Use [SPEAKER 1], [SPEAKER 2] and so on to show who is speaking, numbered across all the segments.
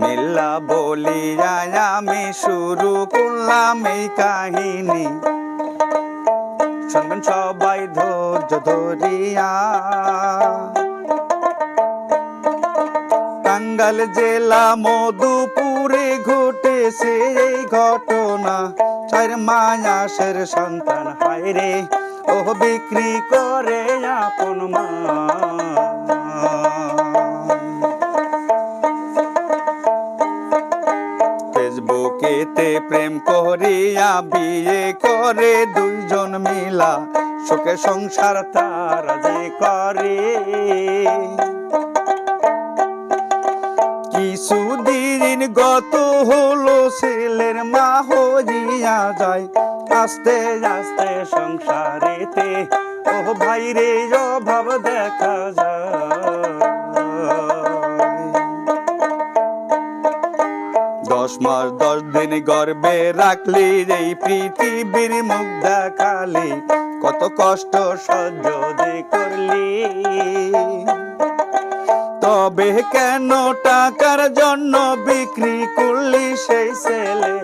[SPEAKER 1] মিল্লা বলিয়া আমি শুরু করলাম এই কাহিনী। শুনবেন সবাই ধৈর্য ধরিয়া। টাঙ্গাল জেলা মধুপুরে ঘটেছে এই ঘটনা। চার মায়াসের সন্তান হায়রে ও বিক্রি করে আপন মা। প্রেম করিয়া বিয়ে করে দুইজন মিলা, সুখে সংসার তারা যে করে। কিছুদিন গত হলো, ছেলের মা হইয়া যায়। আস্তে আস্তে সংসারেতে, ও ভাইরে, অভাব দেখা যায়। দশ মাস, দশ দিন গর্বে রাখলি, এই পৃথিবীর মুখ দেখালি, কত কষ্ট সহ্য যে করলি। তবে কেন টাকার জন্য বিক্রি করলি সেই ছেলে?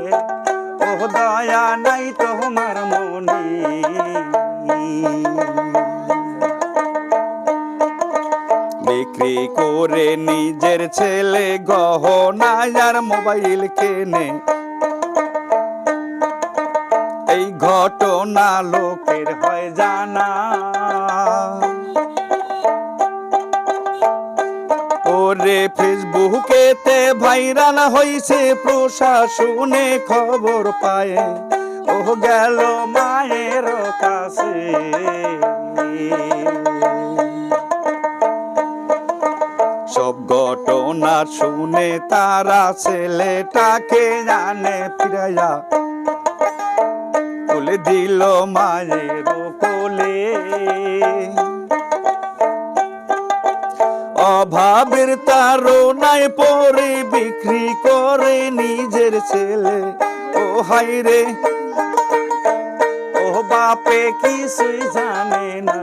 [SPEAKER 1] ও দয়া নাই তোমার বিক্রি করে নিজের ছেলে গহনা আর মোবাইল কেনে। এই ঘটনা লোকের হয় জানা। ওরে ফেসবুকেতে ভাইরাল হইছে প্রশাসনে খবর পায়। ও গেল মায়ের কাছে। সব ঘটনা শুনে তারা ছেলেটাকে জানে, ফিরাইয়া তুলে দিল মায়ের কোলে। অভাবের তারনায় পরে বিক্রি করে নিজের ছেলে। ও হাইরে ও বাপে কিছুই জানে না?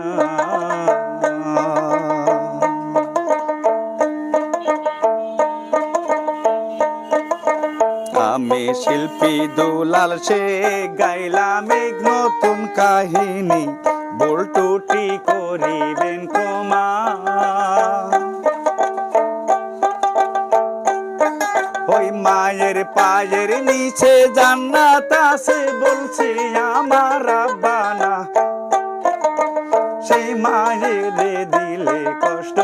[SPEAKER 1] আমি শিল্পী দুলাল, সে গাইলাম এক নতুন কাহিনী। বলটুটি করিবেন তোমা। ওই মায়ের পায়ের নিচে জান্নাত আছে বলছে আমার বানা সেই মায়ের দিলে কষ্ট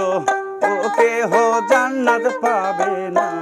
[SPEAKER 1] ওকে হো জান্নাত পাবে না।